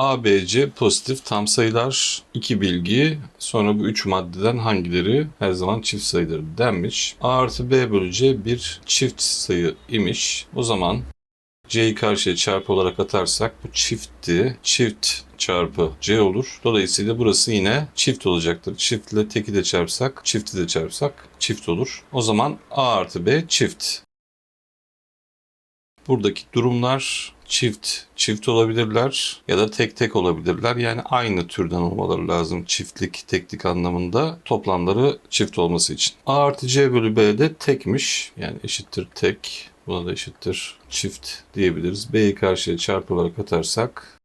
A, B, C pozitif tam sayılar. iki bilgi. Sonra bu üç maddeden hangileri her zaman çift sayıdır denmiş. A artı B bölü C bir çift sayı imiş. O zaman C'yi karşıya çarpı olarak atarsak bu çiftti. Çift çarpı C olur. Dolayısıyla burası yine çift olacaktır. Çiftle teki de çarpsak, çifti de çarpsak çift olur. O zaman A artı B çift. Buradaki durumlar çift çift olabilirler ya da tek tek olabilirler. Yani aynı türden olmaları lazım çiftlik teklik anlamında toplamları çift olması için. A artı C bölü B de tekmiş. Yani eşittir tek. Buna da eşittir çift diyebiliriz. B'yi karşıya çarpı olarak atarsak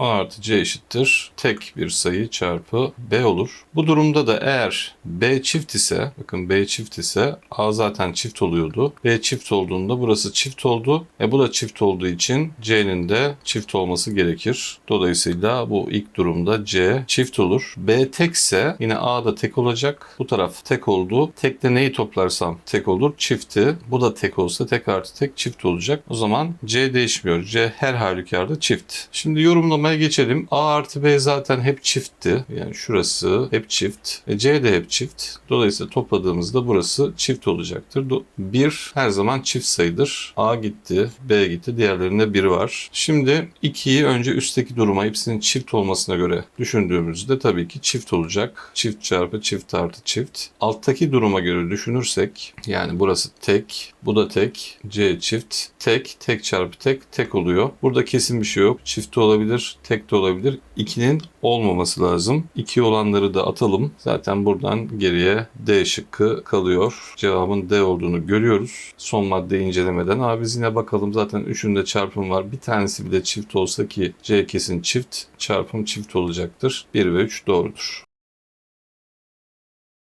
A artı C eşittir tek bir sayı çarpı B olur. Bu durumda da eğer B çift ise, bakın B çift ise A zaten çift oluyordu. B çift olduğunda burası çift oldu. E bu da çift olduğu için C'nin de çift olması gerekir. Dolayısıyla bu ilk durumda C çift olur. B tekse yine A da tek olacak. Bu taraf tek oldu. Tekle neyi toplarsam tek olur. Çifti. Bu da tek olsa tek artı tek çift olacak. O zaman C değişmiyor. C her halükarda çift. Şimdi yorumlamaya geçelim. A artı B zaten hep çiftti. Yani şurası hep çift. E C de hep çift. Dolayısıyla topladığımızda burası çift olacaktır. 1 her zaman çift sayıdır. A gitti, B gitti. Diğerlerinde 1 var. Şimdi 2'yi önce üstteki duruma hepsinin çift olmasına göre düşündüğümüzde tabii ki çift olacak. Çift çarpı çift artı çift. Alttaki duruma göre düşünürsek yani burası tek, bu da tek, C çift, tek, tek çarpı tek, tek oluyor. Burada kesin bir şey yok. Çift olabilir, tek de olabilir. 2'nin olmaması lazım. 2 olanları da atalım. Zaten buradan geriye D şıkkı kalıyor. Cevabın D olduğunu görüyoruz. Son maddeyi incelemeden. Abi yine bakalım zaten üçünde çarpım var. Bir tanesi bile çift olsa ki C kesin çift. Çarpım çift olacaktır. 1 ve 3 doğrudur.